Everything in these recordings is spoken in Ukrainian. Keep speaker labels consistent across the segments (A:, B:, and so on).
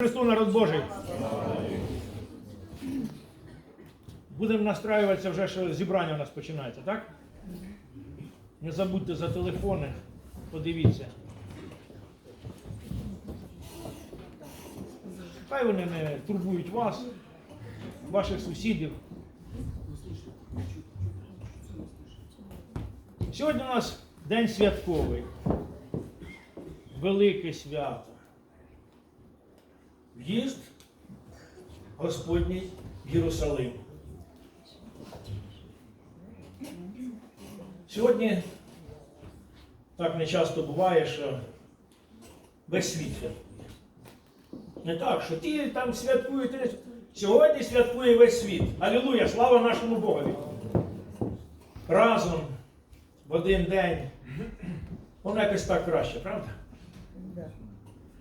A: Христу народ Божий. Будемо настраюватися вже, що зібрання у нас починається, так? Не забудьте за телефони, подивіться. Хай вони не турбують вас, ваших сусідів. Сьогодні у нас день святковий, велике свято. В'їзд Господній в Єрусалим. Сьогодні так не часто буває, що весь світ святкує. Не так, що ті там святкують. Сьогодні святкує весь світ. Алілуя! Слава нашому Богові! Разом в один день. Воно якось так краще, правда?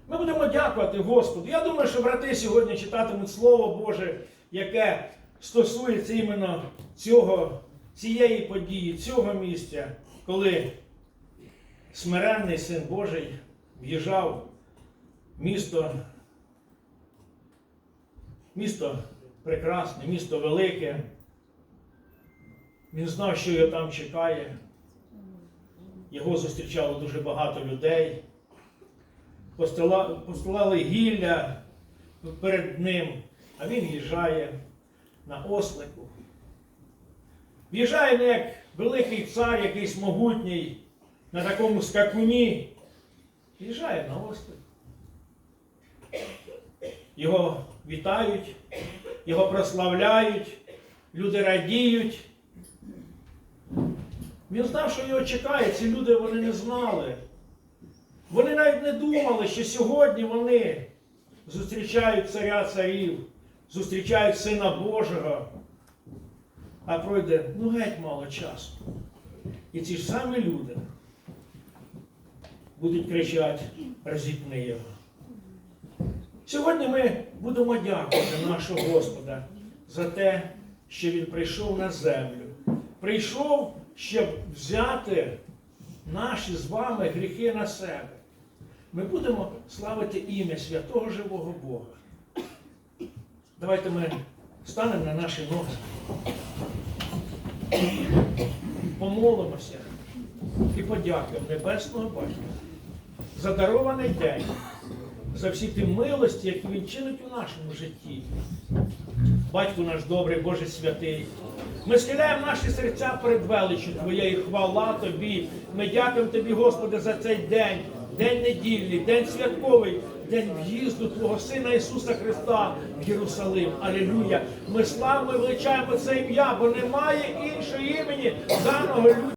A: Ми будемо дякувати Господу. Я думаю, що брати сьогодні читатимуть Слово Боже, яке стосується іменно цього, цієї події, цього місця, коли смиренний син Божий в'їжджав в місто, місто прекрасне, місто велике. Він знав, що його там чекає. Його зустрічало дуже багато людей постилали гілля перед ним, а він їжджає на ослику. В'їжджає не як великий цар, якийсь могутній, на такому скакуні. В'їжджає на ослик. Його вітають, його прославляють, люди радіють. Він знав, що його чекає, ці люди вони не знали. Вони навіть не думали, що сьогодні вони зустрічають царя царів, зустрічають Сина Божого. А пройде ну геть мало часу. І ці ж самі люди будуть кричати, розіпни його. Сьогодні ми будемо дякувати нашого Господа за те, що Він прийшов на землю. Прийшов, щоб взяти наші з вами гріхи на себе. Ми будемо славити ім'я святого живого Бога. Давайте ми станемо на наші ноги. Помолимося і подякуємо Небесного Батька за дарований день, за всі ті милості, які він чинить у нашому житті. Батько наш добрий, Боже святий. Ми схиляємо наші серця перед величчю Твоєї хвала Тобі. Ми дякуємо Тобі, Господи, за цей день, день недільний, день святковий, день в'їзду Твого Сина Ісуса Христа в Єрусалим. Алілюя! Ми славимо і величаємо це ім'я, бо немає іншого імені даного людям.